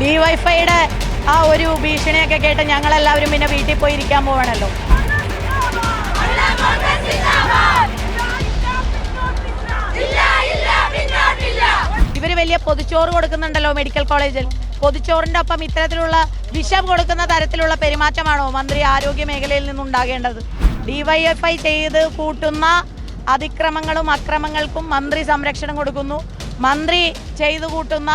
ഡിവൈഫൈയുടെ ആ ഒരു ഭീഷണിയൊക്കെ കേട്ട് ഞങ്ങളെല്ലാവരും പിന്നെ വീട്ടിൽ പോയി ഇരിക്കാൻ പോവാണല്ലോ. ഇവർ വലിയ പൊതിച്ചോറ് കൊടുക്കുന്നുണ്ടല്ലോ മെഡിക്കൽ കോളേജിൽ. പൊതിച്ചോറിന്റെ ഒപ്പം ഇത്തരത്തിലുള്ള വിഷം കൊടുക്കുന്ന തരത്തിലുള്ള പെരുമാറ്റമാണോ മന്ത്രി ആരോഗ്യ മേഖലയിൽ നിന്നുണ്ടാകേണ്ടത്? ഡിവൈഎഫ്ഐ ചെയ്ത് കൂട്ടുന്ന അതിക്രമങ്ങളും അക്രമങ്ങൾക്കും മന്ത്രി സംരക്ഷണം കൊടുക്കുന്നു. മന്ത്രി ചെയ്തു കൂട്ടുന്ന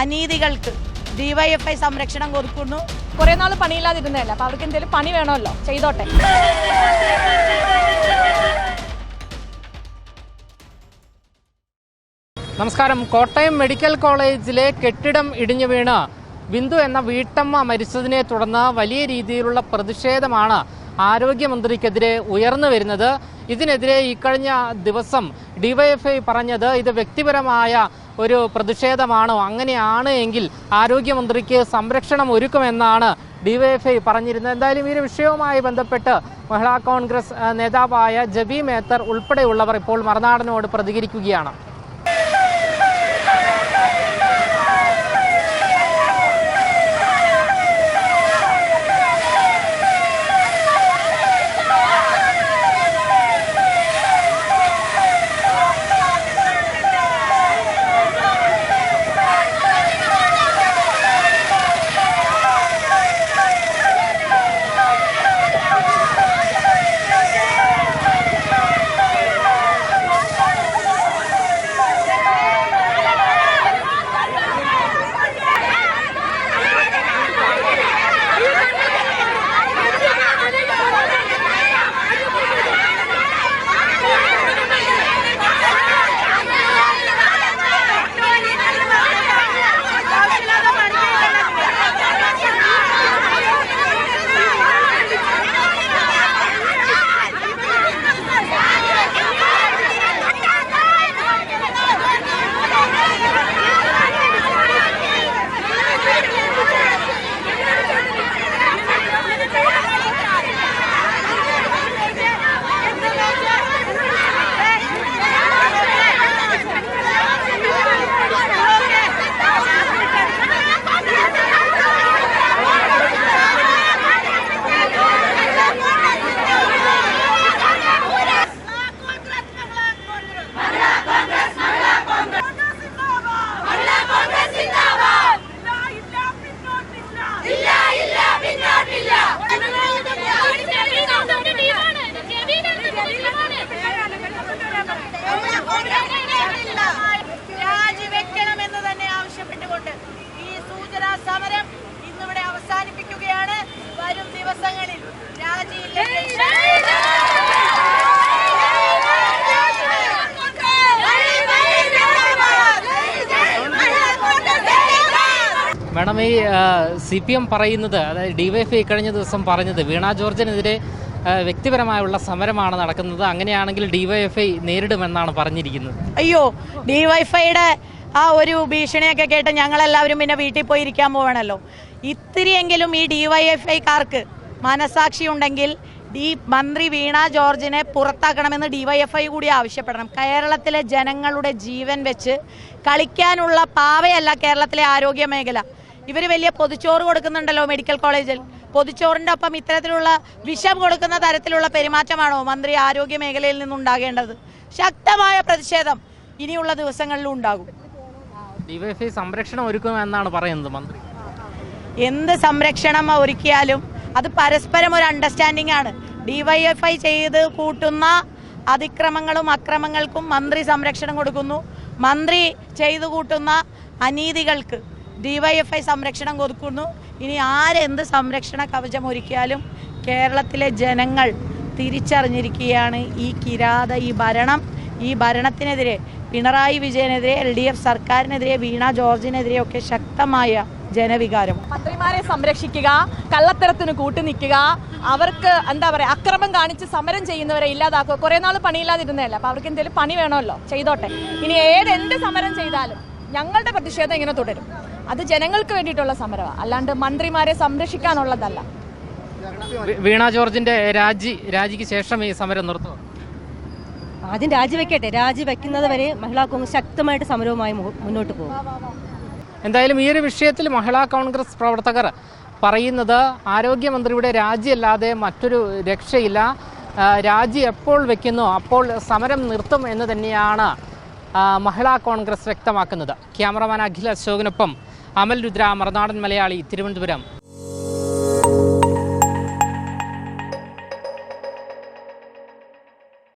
അനീതികൾക്ക് ഡിവൈഎഫ്ഐ സംരക്ഷണം കൊടുക്കുന്നു. കുറെ നാൾ പണിയില്ലാതിരുന്നതല്ല? അപ്പൊ അവർക്ക് എന്തെങ്കിലും പണി വേണമല്ലോ. ചെയ്തോട്ടെ. നമസ്കാരം. കോട്ടയം മെഡിക്കൽ കോളേജിലെ കെട്ടിടം ഇടിഞ്ഞു വീണ് ബിന്ദു എന്ന വീട്ടമ്മ മരിച്ചതിനെ തുടർന്ന് വലിയ രീതിയിലുള്ള പ്രതിഷേധമാണ് ആരോഗ്യമന്ത്രിക്കെതിരെ ഉയർന്നു വരുന്നത്. ഇതിനെതിരെ ഇക്കഴിഞ്ഞ ദിവസം ഡിവൈഎഫ്ഐ പറഞ്ഞത് ഇത് വ്യക്തിപരമായ ഒരു പ്രതിഷേധമാണോ? അങ്ങനെയാണ് എങ്കിൽ ആരോഗ്യമന്ത്രിക്ക് സംരക്ഷണം ഒരുക്കുമെന്നാണ് ഡിവൈഎഫ്ഐ പറഞ്ഞിരുന്നത്. എന്തായാലും ഈ ഒരു വിഷയവുമായി ബന്ധപ്പെട്ട് മഹിളാ കോൺഗ്രസ് നേതാവായ ജബി മേത്തർ ഉൾപ്പെടെയുള്ളവർ ഇപ്പോൾ മറുനാടനോട് പ്രതികരിക്കുകയാണ്. മാഡം ഈ സി പി എം പറയുന്നത് അതായത് ഡിവൈഎഫ്ഐ കഴിഞ്ഞ ദിവസം പറഞ്ഞത് വീണ ജോർജിനെതിരെ വ്യക്തിപരമായുള്ള സമരമാണ് നടക്കുന്നത്. അങ്ങനെയാണെങ്കിൽ ഡിവൈഎഫ്ഐ നേരിടുമെന്നാണ് പറഞ്ഞിരിക്കുന്നത്. അയ്യോ ഡിവൈഫൈയുടെ ആ ഒരു ഭീഷണിയൊക്കെ കേട്ട് ഞങ്ങളെല്ലാവരും പിന്നെ വീട്ടിൽ പോയി ഇരിക്കാൻ പോവണല്ലോ. ഇത്തിരിയെങ്കിലും ഈ ഡിവൈഎഫ്ഐക്കാർക്ക് മനസാക്ഷി ഉണ്ടെങ്കിൽ ഈ മന്ത്രി വീണ ജോർജിനെ പുറത്താക്കണമെന്ന് ഡിവൈഎഫ്ഐ കൂടി ആവശ്യപ്പെടണം. കേരളത്തിലെ ജനങ്ങളുടെ ജീവൻ വെച്ച് കളിക്കാനുള്ള പാവയല്ല കേരളത്തിലെ ആരോഗ്യ മേഖല ഇവർ വലിയ പൊതിച്ചോറ് കൊടുക്കുന്നുണ്ടല്ലോ മെഡിക്കൽ കോളേജിൽ. പൊതിച്ചോറിന്റെ ഒപ്പം ഇത്തരത്തിലുള്ള വിഷം കൊടുക്കുന്ന തരത്തിലുള്ള പെരുമാറ്റമാണോ മന്ത്രി ആരോഗ്യ മേഖലയിൽ നിന്നുണ്ടാകേണ്ടത്? ശക്തമായ പ്രതിഷേധം ഇനിയുള്ള ദിവസങ്ങളിലും ഉണ്ടാകും. ഡിവൈഎഫ്ഐ സംരക്ഷണം ഒരുക്കുമെന്നാണ് പറയുന്നത് മന്ത്രി. എന്ത് സംരക്ഷണം ഒരുക്കിയാലും അത് പരസ്പരം ഒരു അണ്ടർസ്റ്റാൻഡിംഗ് ആണ്. ഡിവൈഎഫ്ഐ ചെയ്ത് കൂട്ടുന്ന അതിക്രമങ്ങളും അക്രമങ്ങൾക്കും മന്ത്രി സംരക്ഷണം കൊടുക്കുന്നു. മന്ത്രി ചെയ്തു കൂട്ടുന്ന അനീതികൾക്ക് ഡിവൈഎഫ്ഐ സംരക്ഷണം കൊടുക്കുന്നു. ഇനി ആരെന്ത് സംരക്ഷണ കവചം ഒരുക്കിയാലും കേരളത്തിലെ ജനങ്ങൾ തിരിച്ചറിഞ്ഞിരിക്കുകയാണ് ഈ കിരാത ഈ ഭരണം. ഈ ഭരണത്തിനെതിരെ പിണറായി വിജയനെതിരെ എൽ ഡി എഫ് സർക്കാരിനെതിരെ വീണ ജോർജിനെതിരെ ഒക്കെ ശക്തമായ ജനവികാരം. മന്ത്രിമാരെ സംരക്ഷിക്കുക കള്ളത്തരത്തിന് കൂട്ടുനിൽക്കുക അവർക്ക് എന്താ പറയാ അക്രമം കാണിച്ച് സമരം ചെയ്യുന്നവരെ ഇല്ലാതാക്കുക. കുറെ നാൾ പണിയില്ലാതിരുന്നതല്ല അപ്പൊ അവർക്ക് എന്തെങ്കിലും പണി വേണമല്ലോ ചെയ്തോട്ടെ. ഇനി ഏത് എന്ത് സമരം ചെയ്താലും ഞങ്ങളുടെ പ്രതിഷേധം ഇങ്ങനെ തുടരും. അത് ജനങ്ങൾക്ക് വേണ്ടിയിട്ടുള്ള സമരമാണ് അല്ലാണ്ട് മന്ത്രിമാരെ സംരക്ഷിക്കാനുള്ളതല്ല. വീണ ജോർജിന്റെ രാജി രാജിക്ക് ശേഷം ഈ സമരം നിർത്തും? ആദ്യം രാജിവെക്കട്ടെ. രാജിവെക്കുന്നത് വരെ മഹിളാ കോൺഗ്രസ് ശക്തമായിട്ട് സമരവുമായി മുന്നോട്ട് പോകും. എന്തായാലും ഈ ഒരു വിഷയത്തിൽ മഹിളാ കോൺഗ്രസ് പ്രവർത്തകർ പറയുന്നത് ആരോഗ്യമന്ത്രിയുടെ രാജിയല്ലാതെ മറ്റൊരു രക്ഷയില്ല. രാജി എപ്പോൾ വെക്കുന്നു? അപ്പോൾ സമരം നിർത്തും എന്ന് തന്നെയാണ് മഹിളാ കോൺഗ്രസ് വ്യക്തമാക്കുന്നത്. ക്യാമറമാൻ അഖിൽ അശോകിനൊപ്പം അമൽ രുദ്ര മറുനാടൻ മലയാളി തിരുവനന്തപുരം.